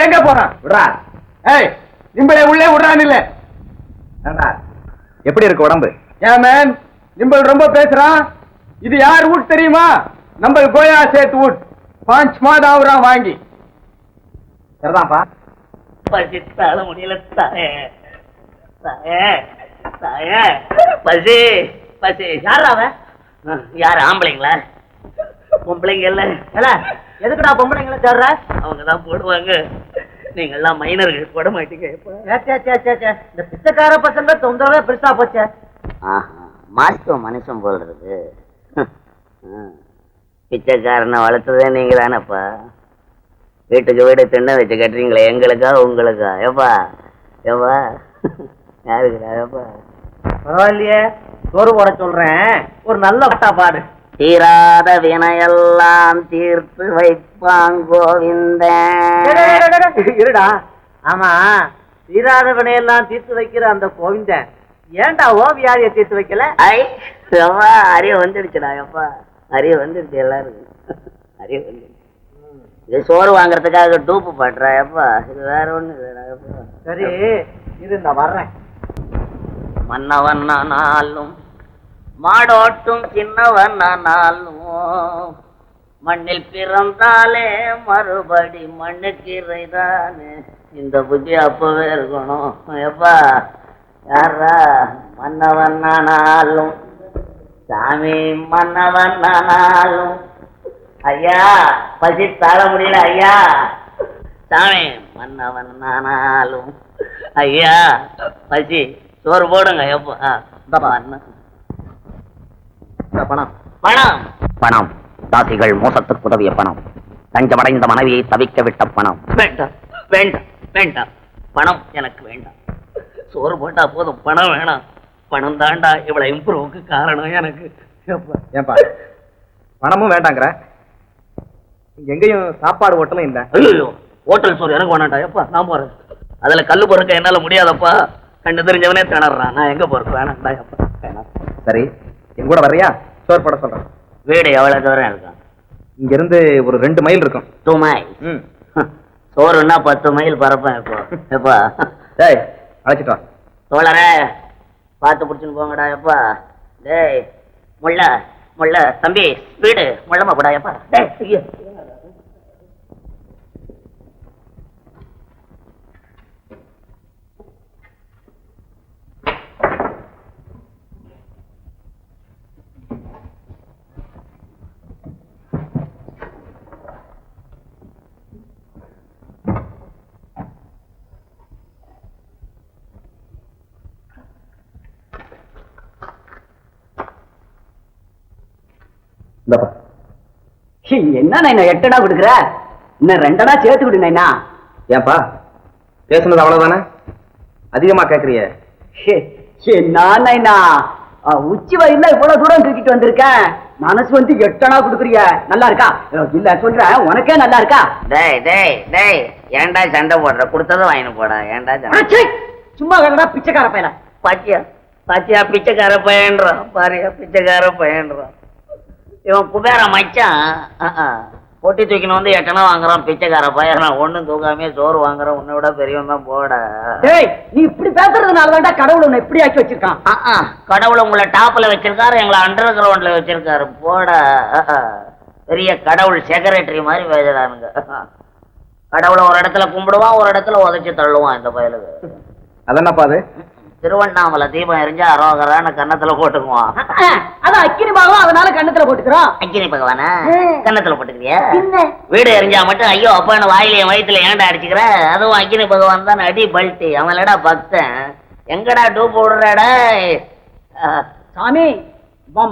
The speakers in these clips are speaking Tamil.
நிம்பள் எங்க போறான்? விடுறா. ஏய் நிம்பளை உள்ளே விடுறான் இல்ல. எப்படி இருக்கு உடம்பு? ஏன் மேன் நிம்பள் ரொம்ப பேசுறான். இது யார் வீட் தெரியுமா? நம்ம கோயா சேத் வீட் பாஞ்ச் மாதம் ஆகுறான் வாங்கி. சரிதான்ப்பா. பசி தாழ முடியல தாயே. தாயே தாயே. பசி பசி. யார் அவன்? யார் ஆம்பளைங்களா? பொம்பளைங்க இல்ல. எதுக்குடா பொம்பளைங்களை தேடுற? அவங்க தான் போடுவாங்க. நீங்க எல்லாம் மைனர்கள் போட மாட்டீங்க. இந்த பிச்சைக்கார பசங்க தொந்தரவே பெருசா போச்சே. மாஸ்டோ மனுஷன் ம். பிச்சைக்காரனை வளர்த்ததே நீங்க தானேப்பா வீட்டுக்கு வீடு திண்ணை வச்சு கட்டுறீங்களே எங்களுக்கா உங்களுக்கா? ஏப்பா ஏப்பா? யாருக்குடா ஏப்பா? பரவாயில்லையே சோறு போட சொல்றேன். ஒரு நல்ல பட்டா பாடு. தீராத வினையெல்லாம் தீர்த்து வைப்பான் கோவிந்தன். இருடா. ஆமா தீராத வினையெல்லாம் தீர்த்து வைக்கிற அந்த கோவிந்தன். ஏன்டா ஓ வியாதிய தீர்த்து வைக்கல? ஐ எப்பா அறிவு வந்துடுச்சுடா எப்பா அறிவு வந்துடுச்சு எல்லாருக்கும். அறிவு வந்துடுச்சு. இது சோறு வாங்குறதுக்காக டூப்பு பாட்டுறா எப்பா இது வேற ஒண்ணு இல்லடா எப்பா சரி இது நான் வர்றேன் மன்னவனானாலும் மாடோட்டும் சின்னவனானாலும் மண்ணில் பிறந்தாலே மறுபடி மண்ணுக்கு இறைதானே. இந்த புத்தி அப்பவே இருக்கணும். எப்பா யாரா மன்னவனானாலும் சாமி மன்னவனானாலும். ஐயா பசி தாழ முடியல ஐயா. சாமி மன்னவனானாலும் ஐயா பசி சோறு போடுங்க எப்போ. இந்தாப்பா. பணம். பணம். பணம். தாசிகள் மோசத்துக்கு உதவிய பணம். தஞ்சமடைந்த மனைவியை தவிக்க விட்ட பணம். வேண்டாம். வேண்டாம். வேண்டாம். பணம் எனக்கு வேண்டாம். சோறு போட்டா போதும். பணம் வேணாம். பணம் தாண்டா. இவ்வளவு இம்ப்ரூவுக்கு காரணம் எனக்கு. ஏன்பா? பணமும் வேண்டாங்கிற? எங்கேயும் சாப்பாடு ஹோட்டலும் இல்ல. ஐயோ ஹோட்டல் சோறு எனக்கு வேணாண்டா எப்பா நான் போறேன். அதுல கல்லு பொறுக்க என்னால முடியாதப்பா. கண்டு தெரிஞ்சவனே திணறான். நான் எங்க போறது வேணாண்டா எப்பா. சரி. என் கூட வர்றியா? சோறு போட சொல்றேன். வீடு எவ்வளவு தூரம் இருக்கும்? இங்க இருந்து ஒரு ரெண்டு மைல் இருக்கும். டூ மைல் ம். சோறுன்னா பத்து மைல் பறப்பேன் இப்போ. எப்பா? டேய் அழைச்சிட்டு வா. தோழரே பார்த்து பிடிச்சுன்னு போங்கடா எப்பா? டேய் முள்ள முள்ள தம்பி ஸ்பீடு முள்ளமா போடா எப்பா? டேய் ஐயோ. என்ன நைனா எட்டடா கொடுக்குற இன்னும் ரெண்டடா சேர்த்து விடு நைனா ஏன்பா பேசுனது அவ்வளவுதானே? அதிகமா கேக்குறியே. என்ன நைனா உச்சி வயல்ல இவ்வளவு தூரம் தூக்கிட்டு வந்திருக்கேன் மனசு வந்து எட்டனா கொடுக்குறிய. நல்லா இருக்கா? இல்ல சொல்றேன் உனக்கே நல்லா இருக்கா? டேய் டேய் டேய் ஏன்டா சண்டை போடுற? கொடுத்ததும் வாங்கிட்டு போடா ஏன்டா சும்மா வேணடா பிச்சைக்கார பையல. பாத்தியா? பாத்தியா பிச்சைக்கார பையன்றான். பாரியா பிச்சைக்கார பையன்றான். இவன் குபேர மச்சான். பொட்டி தூக்கின்னு வந்து எட்டனா வாங்குறான் பிச்சைக்கார பையன் நான் ஒண்ணும் தூக்காமே சோறு வாங்குறேன் உன்னை விட பெரியவன் தான் போட டேய் நீ இப்படி பேசுறதுனால தான்டா கடவுள் உன்னை இப்படி ஆக்கி வச்சிருக்கான். கடவுள் உங்களை டாப்ல வச்சிருக்காரு எங்களை அண்டர் கிரவுண்ட்ல வச்சிருக்காரு போட. பெரிய கடவுள் செக்ரட்டரி மாதிரி பேசுறானுங்க. கடவுளை ஒரு இடத்துல கும்பிடுவான் ஒரு இடத்துல உதைச்சு தள்ளுவான் இந்த பயலுக்கு அதென்னப்பா அது திருவண்ணாமலை தீபம் எரிஞ்சா அரோகரான்னு கன்னத்துல போட்டுக்குவான். அதான் அக்கினி பாகம் அதனால கண்ணத்துல போட்டுக்கிறோம். அக்கினி பகவானா. கன்னத்துல போட்டுக்கிறியா? வீடு எரிஞ்சா மட்டும் ஐயோ அப்பான்னு வாயில என் வயித்துல ஏன்டா அடிச்சுக்கிற? அதுவும் அக்கினி பகவான் தான் அடி பல்ட்டி. அவன்லடா பக்தன். எங்கடா டூப் விடுறடா? சாமி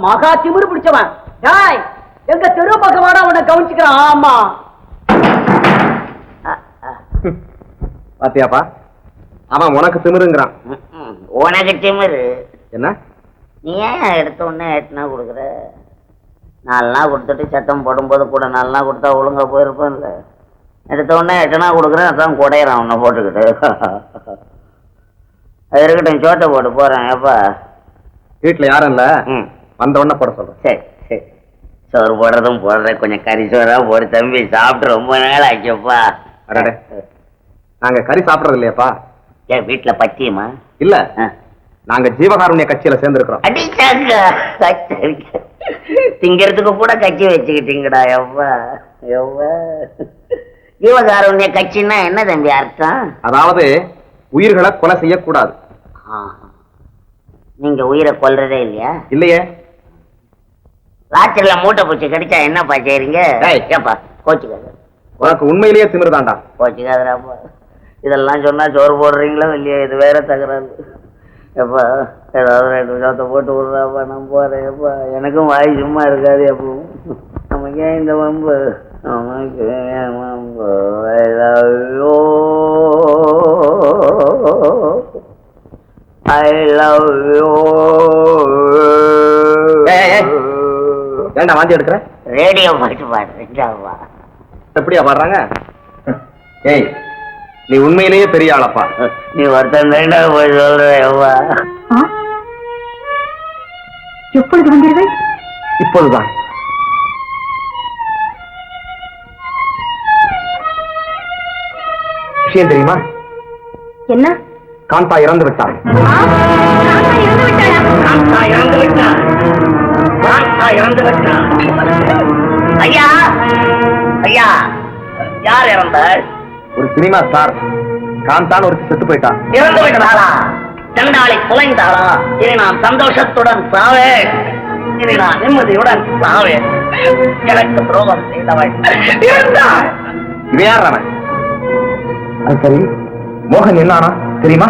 மகா திமிரு பிடிச்சவன். டேய் எங்க தெரு பக்கமாடா உன்னை கவனிச்சுக்கிறான். ஆமா. பாத்தியாப்பா? அவன் உனக்கு திமிருங்கிறான். உனக்கு திமிரு என்ன? நீ ஏன் எடுத்த உடனே எட்டுனா கொடுக்குற? நாலு நாள் கொடுத்துட்டு சத்தம் போடும்போது கூட நாலு நாள் கொடுத்தா ஒழுங்கா போயிருப்பேன்ல எடுத்த உடனே எட்டனா கொடுக்குறேன் அதான் குடையிறான் உன்னை போட்டுக்கிட்டு. அது இருக்கட்டும் சோட்டை போட்டு போறேன் எப்பா வீட்டுல யாரும் இல்ல? ம். வந்த உடனே போட சொல்றேன். சரி சரி. சோறு போடுறதும் போடுறேன் கொஞ்சம் கறி சோறா போடு தம்பி சாப்பிட்டு ரொம்ப நாள் ஆச்சுப்பா. அடடே. நாங்க கறி சாப்பிடறது இல்லையாப்பா? என் வீட்டுல பச்சியமா இல்ல. நாங்க ஜீவகாருண்ய கட்சியில சேர்ந்திருக்கிறோம். திங்கிறதுக்கு கூட கட்சி வச்சுக்கிட்டீங்கடா எவ்வா எவ்வா ஜீவகாருண்ய கட்சின்னா என்ன தம்பி அர்த்தம்? அதாவது உயிர்களை கொலை செய்யக்கூடாது. நீங்க உயிரை கொல்றதே இல்லையா? இல்லையே. ராத்திரில மூட்டை பூச்சி கடிச்சா என்னப்பா செய்றீங்க. ஏப்பா கோச்சுக்காத. உனக்கு உண்மையிலேயே திமிருதாண்டா. கோச்சுக்காதராப்பா இதெல்லாம் சொன்னா சோறு போடுறீங்களோ இல்லையா இது வேற தகராறு. எப்பா ஏதாவது ரெண்டு விஷயத்தை போட்டு விடுறாப்பா நான் போறேன் எப்பா. எனக்கும் வாய் சும்மா இருக்காது எப்போ நமக்கு ஏன் இந்த வம்பு? நமக்கு ஏன் வம்பு? love you. ஏய், ஏய். ஏன்டா வாந்தி எடுக்கிற? ரேடியோ பாட்டு பாடுறீங்களாப்பா எப்படியா பாடுறாங்க? ஏய் நீ உண்மையிலேயே பெரிய ஆளப்பா. நீ ஒருத்தன் தாண்டா போய் சொல்ற எவ்வா எப்பொழுது வந்தீர்கள்? இப்பொழுதுதான். விஷயம் தெரியுமா? என்ன? காந்தா இறந்து விட்டார் காந்தா இறந்து விட்டான் காந்தா இறந்து விட்டான் ஐயா ஐயா யார் இறந்தாள்? ஒரு சினிமா ஸ்டார் காந்தான் ஒரு செத்து போயிட்டான் இறந்து விட்டதாளா சண்டாளி குலைந்தாளா? இனி நான் சந்தோஷத்துடன் சாவேன் இனி நான் நிம்மதியுடன் சாவேன் எனக்கு துரோகம் செய்தவள். இருந்தாள். இவன் யார் அவன்? அது சரி. மோகன் என்னானா? தெரியுமா?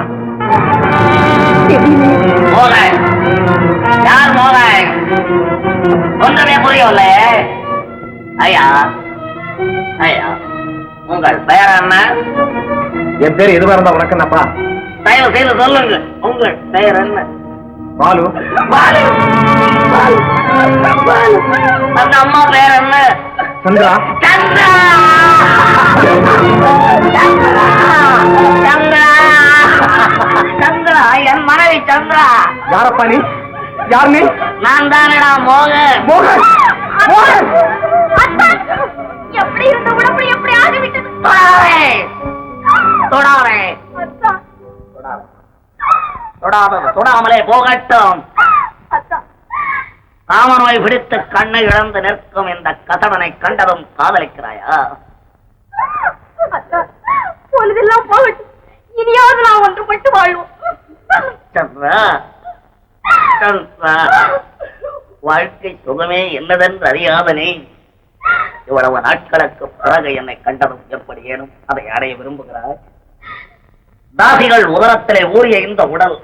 மோகன். யார் மோகன்? ஒன்றுமே புரியவில்லை. ஐயா. ஐயா. உங்கள் பெயர் என்ன? என் பேர் எதுவா இருந்தா உனக்கு என்னப்பா? தயவு செய்து சொல்லுங்க. உங்கள் பெயர் என்ன? பாலு. பாலு. பாலு. அந்த அம்மா பெயர் என்ன? சந்திரா. சந்திரா. சந்திரா. சந்திரா. என் மனைவி சந்திரா. யாரப்பா நீ? யார் நீ? நான் தானடா மோகன். மோகன். மோகன். எப்படி இருந்த உடம்பு எப்படி ஆகிவிட்டது தொடாதே. தொடாதே. அத்தா. தொடாதது தொடாமலே போகட்டும். காமநோய் பிடித்து கண்ணை இழந்து நிற்கும் இந்த கதவனை கண்டதும் காதலிக்கிறாயா? அத்தா பொழுதெல்லாம் போகட்டும். இனியாவது நான் ஒன்றுபட்டு வாழ்வோம். சந்திரா சந்திரா வாழ்க்கை சுகமே என்னதென்று அறியாத நீ. இவ்வளவு நாட்களுக்கு பிறகு என்னை கண்டதும் எப்படி ஏனும் அதை அடைய விரும்புகிறாய்? தாசிகள் உதரத்திலே ஊறிய இந்த உடல்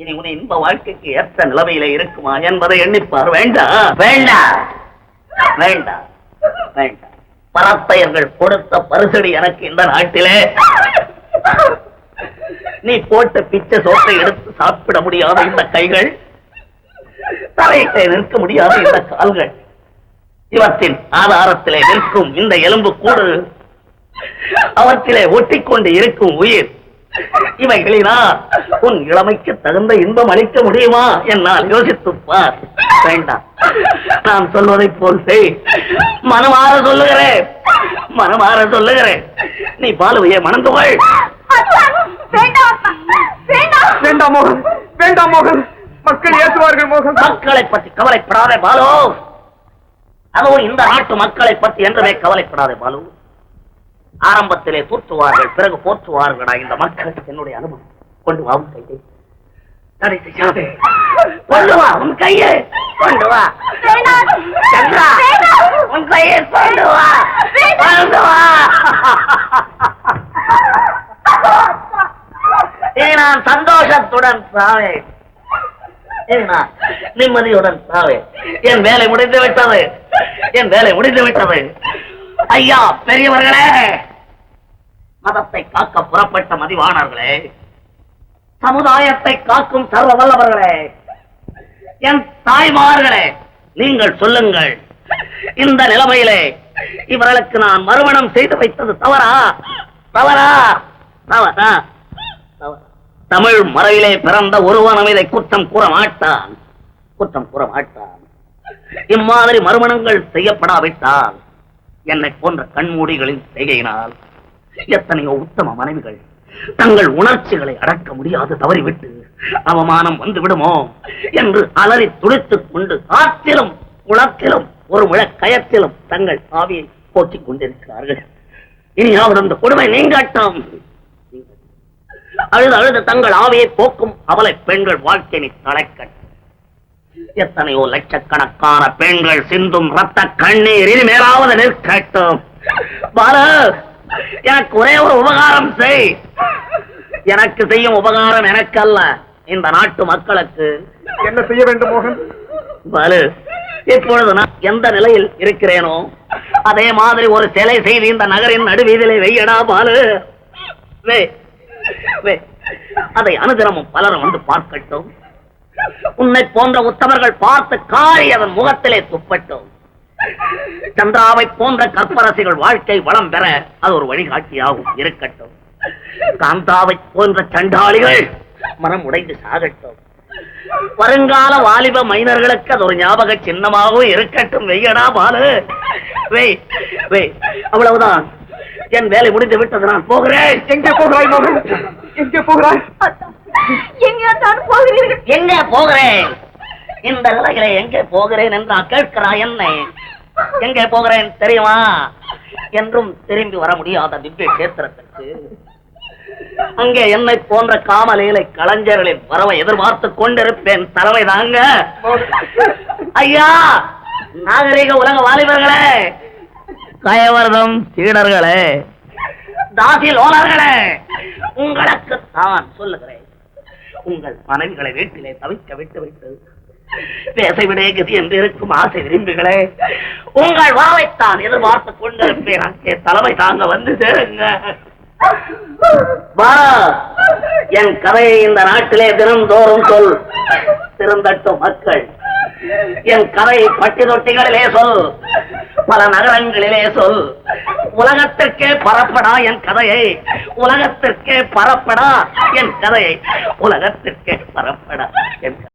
இனி உன் இன்ப வாழ்க்கைக்கு ஏற்ற நிலைமையிலே இருக்குமா என்பதை எண்ணிப்பார். வேண்டாம் வேண்டாம் வேண்டாம் வேண்டாம் பரத்தையர்கள் கொடுத்த பரிசடி எனக்கு இந்த நாட்டிலே. நீ போட்ட பிச்சை சோத்தை எடுத்து சாப்பிட முடியாத இந்த கைகள் தலையிட்டே நிற்க முடியாத இந்த கால்கள். இவற்றின் ஆதாரத்திலே நிற்கும் இந்த எலும்பு கூடு அவற்றிலே ஒட்டிக்கொண்டு இருக்கும் உயிர். இவைகளினால் உன் இளமைக்கு தகுந்த இன்பம் அளிக்க முடியுமா என்னால் யோசித்துப் பார் வேண்டாம். நான் சொல்வதை போல் செய். மனமாற சொல்லுகிறேன். மனமாற சொல்லுகிறேன். நீ பாலுவையே மணந்து கொள். வேண்டாம் மோகன். வேண்டாம் மோகன். மக்கள் ஏற்றுவார்கள் மோகன். மக்களை பற்றி கவலைப்படாதே பாலோ. அதுவும் இந்த நாட்டு மக்களை பற்றி என்றுமே கவலைப்படாதே பாலு. ஆரம்பத்திலே தூற்றுவார்கள் பிறகு போற்றுவார்களா இந்த மக்கள்? என்னுடைய அனுபவம். கொண்டு வா உன் கையை. தடை செய்யாதே கொண்டு வா உன் கையை. கொண்டு வா. சந்திரா உன் கையை கொண்டு வா. கொண்டு வா. நான் சந்தோஷத்துடன் சாவேன். நிம்மதியுடன் சாவேன். என் வேலை முடிந்து விட்டது. என் வேலை முடிந்து விட்டது. ஐயா பெரியவர்களே மதத்தை காக்க புறப்பட்ட மதிவானவர்களே சமுதாயத்தை காக்கும் சர்வ வல்லவர்களே என் தாய்மார்களே நீங்கள் சொல்லுங்கள். இந்த நிலைமையிலே இவர்களுக்கு நான் மறுமணம் செய்து வைத்தது தவறா? தவறா? தவறா? தவறா. தமிழ் மறையிலே பிறந்த ஒருவனும் இதை குற்றம் கூற மாட்டான். குற்றம் கூற மாட்டான். இம்மாதிரி மறுமணங்கள் செய்யப்படாவிட்டால் என்னை போன்ற கண்மூடிகளின் செய்கையினால் எத்தனையோ உத்தம மனைவிகள் தங்கள் உணர்ச்சிகளை அடக்க முடியாது தவறிவிட்டு அவமானம் வந்து விடுமோ என்று அலறி துடித்துக் கொண்டு ஆற்றிலும் குளத்திலும் ஒரு முழ கயத்திலும் தங்கள் ஆவியை போக்கிக் கொண்டிருக்கிறார்கள். இனியாவது அந்த கொடுமை நீங்கட்டும். அழுது அழுது தங்கள் ஆவியை போக்கும் அவலை பெண்கள் வாழ்க்கையை தலைக்கட்டும் எத்தனையோ லட்சக்கணக்கான பெண்கள் சிந்தும் ரத்த கண்ணீர் இனிமேலாவது நிற்கட்டும். பாலு எனக்கு ஒரே ஒரு உபகாரம் செய். எனக்கு செய்யும் உபகாரம் எனக்கு அல்ல இந்த நாட்டு மக்களுக்கு. என்ன செய்ய வேண்டும் மோகன்? பாலு இப்பொழுது நான் எந்த நிலையில் இருக்கிறேனோ அதே மாதிரி ஒரு சிலை செய்து இந்த நகரின் நடுவீதிலே வெய்யடா பாலு. வே. அதை அனுதினமும் பலரும் வந்து பார்க்கட்டும். உன்னை போன்ற உத்தமர்கள் பார்த்து காரி அதன் முகத்திலே துப்பட்டும். சந்திராவை போன்ற கற்பரசிகள் வாழ்க்கை வளம் பெற அது ஒரு வழிகாட்டியாகவும் இருக்கட்டும். காந்தாவை போன்ற சண்டாளிகள் மனம் உடைந்து சாகட்டும். வருங்கால வாலிப மைனர்களுக்கு அது ஒரு ஞாபக சின்னமாகவும் இருக்கட்டும். வெய்யடா பாலு. வெய் வெய் அவ்வளவுதான். என் வேலை முடிந்து விட்டது நான் போகிறேன். எங்கே போகிறாய் எங்கே போகிறாய்? எங்கே தான் போகிறீர்கள்? எங்கே போகிறேன்? இந்த நிலையில எங்கே போகிறேன் என்று கேட்கிறாய் என்னை? எங்கே போகிறேன் தெரியுமா? என்றும் திரும்பி வர முடியாத திவ்ய கேத்திரத்திற்கு அங்கே என்னை போன்ற காமலீலை கலைஞர்களின் வரவை எதிர்பார்த்து கொண்டிருப்பேன். தலைமை தாங்க. ஐயா நாகரிக உலக வாலிபர்களே கயவர்தம் சீடர்களே தாசி லோனர்களே உங்களுக்கு தான் சொல்லுகிறேன். உங்கள் மனைவிகளை வீட்டிலே தவிக்க விட்டு விட்டு. பேச கதி என்று இருக்கும் ஆசை விரும்புகளே உங்கள் வாழைத்தான் எதிர்பார்த்து கொண்டிருப்பேன். அங்கே தலைமை தாங்க வந்து சேருங்க. வா என் கதையை இந்த நாட்டிலே தினந்தோறும் சொல். திருந்தட்டும் மக்கள். என் கதை பட்டி தொட்டிகளிலே சொல். பல நகரங்களிலே சொல். உலகத்திற்கே பரப்படா என் கதையை. உலகத்திற்கே பரப்படா என் கதையை. உலகத்திற்கே பரப்படா என்